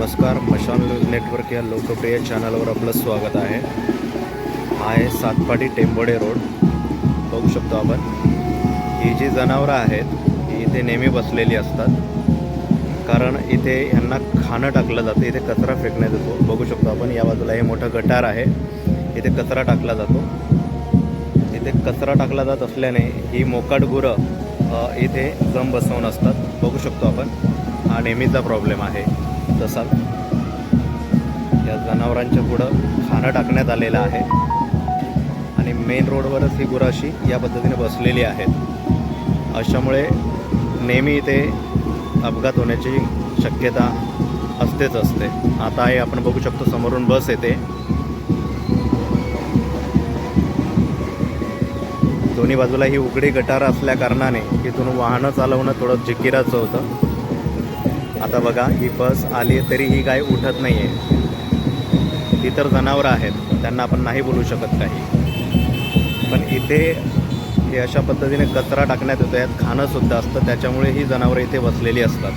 नमस्कार मशान नेटवर्क या लोकप्रिय चॅनलवर आपलं स्वागत आहे. हा आहे सातपाटी टेंबोडे रोड. बघू शकतो आपण. ही जी जनावरं आहेत ही इथे नेहमी बसलेली असतात. कारण इथे यांना खाणं टाकलं जातं. इथे कचरा फेकण्यात येतो. बघू शकतो आपण या बाजूला हे मोठं गटार आहे. इथे कचरा टाकला जातो. इथे कचरा टाकला जात असल्याने ही मोकाट गुरं इथे जम बसवून असतात. बघू शकतो आपण. हा नेहमीचा प्रॉब्लेम आहे. तसा या जनावरांच्या पुढं खाणं टाकण्यात आलेलं आहे. आणि मेन रोडवरच ही गुराशी या पद्धतीने बसलेली आहेत. अशामुळे नेहमी इथे अपघात होण्याची शक्यता असतेच असते. आता हे आपण बघू शकतो समोरून बस येते. दोन्ही बाजूला ही उघडी गटार असल्या कारणाने वाहनं चालवणं थोडं जिकिराचं होतं. आता बघा ही बस आली तरी ही गाय उठत नाही आहे ती तर जनावरं आहेत त्यांना आपण नाही बोलू शकत काही. पण इथे हे अशा पद्धतीने कचरा टाकण्यात येतो यात खाणंसुद्धा असतं त्याच्यामुळे ही जनावरं इथे बसलेली असतात.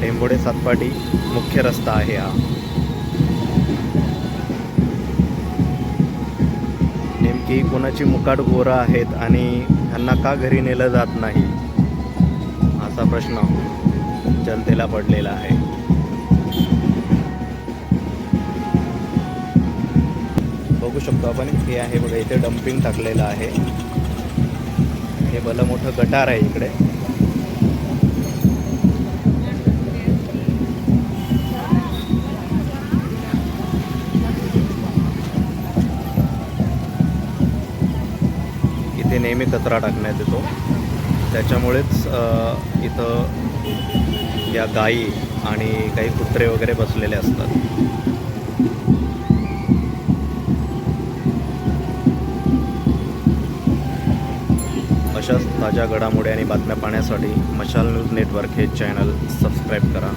टेंबोडे सातपाटी मुख्य रस्ता आहे हा. नेमकी कोणाची मुकाट गोरं आहेत आणि ह्यांना का घरी नेलं जात नाही? असा प्रश्न जनतेला पडलेला आहे. बघू शकतो आपण हे आहे बघा इथे डम्पिंग टाकलेलं आहे. हे भलं मोठं गटार आहे इकडे. इथे नेहमी कचरा टाकण्यात येतो. त्याच्यामुळेच इथं या गायी आणि काही कुत्रे वगैरे बसलेले असतात. अशाच ताज्या घडामोडी आणि बातम्या पाहण्यासाठी मशाल न्यूज नेटवर्क हे चॅनल सबस्क्राईब करा.